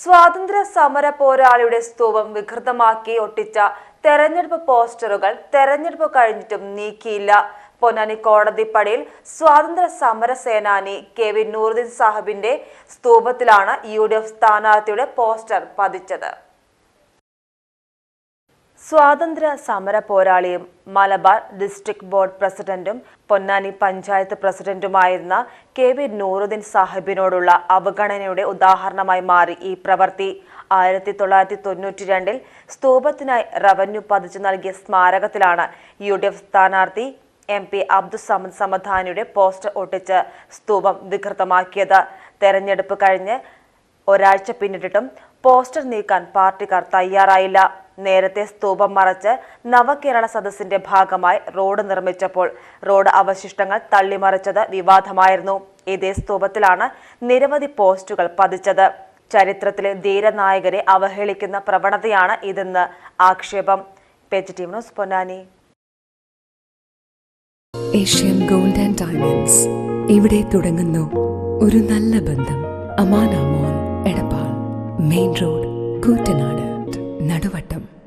സ്വാതന്ത്ര്യ സമര പോരാളിയുടെ സ്തൂപം വികൃതമാക്കി ഒട്ടിച്ച തെരഞ്ഞെടുപ്പ് പോസ്റ്ററുകൾ തെരഞ്ഞെടുപ്പ് കഴിഞ്ഞിട്ടും നീക്കിയില്ല. പൊന്നാനി കോടതിപ്പടിയിൽ സ്വാതന്ത്ര്യ സമര സേനാനി കെ വി നൂറുദ്ദീൻ സാഹിബിന്റെ സ്തൂപത്തിലാണ് യു ഡി എഫ് സ്ഥാനാർത്ഥിയുടെ പോസ്റ്റർ പതിച്ചത്. സ്വാതന്ത്ര്യ സമര പോരാളിയും മലബാർ ഡിസ്ട്രിക്ട് ബോർഡ് പ്രസിഡന്റും പൊന്നാനി പഞ്ചായത്ത് പ്രസിഡന്റുമായിരുന്ന കെ വി നൂറുദ്ദീൻ സാഹിബിനോടുള്ള അവഗണനയുടെ ഉദാഹരണമായി മാറി ഈ പ്രവൃത്തി. ആയിരത്തി തൊള്ളായിരത്തി തൊണ്ണൂറ്റി രണ്ടിൽ സ്തൂപത്തിനായി റവന്യൂ പതിച്ചു നൽകിയ സ്മാരകത്തിലാണ് യു ഡി എഫ് സ്ഥാനാർത്ഥി എം പി അബ്ദുസമദ് സമധാനിയുടെ പോസ്റ്റർ ഒട്ടിച്ച് സ്തൂപം വികൃതമാക്കിയത്. തെരഞ്ഞെടുപ്പ് കഴിഞ്ഞ് ഒരാഴ്ച പിന്നിട്ടിട്ടും പോസ്റ്റർ നീക്കാൻ പാർട്ടിക്കാർ തയ്യാറായില്ല. നേരത്തെ സ്തൂപം മറച്ച് നവകേരള സദസ്സിന്റെ ഭാഗമായി റോഡ് നിർമ്മിച്ചപ്പോൾ റോഡ് അവശിഷ്ടങ്ങൾ തള്ളിമറിച്ചത് വിവാദമായിരുന്നു. ഇതേ സ്തൂപത്തിലാണ് നിരവധി പോസ്റ്റുകൾ പതിച്ചത്. ചരിത്രത്തിലെ ധീരനായകരെ അവഹേളിക്കുന്ന പ്രവണതയാണ് ഇതെന്ന് ആക്ഷേപം. Page team news Ponnani. Asian gold and diamonds. ഇവിടെ തുടങ്ങുന്നു ഒരു നല്ല ബന്ധം. Amanamol Edappal. Main road Koottanad. Naduvattom.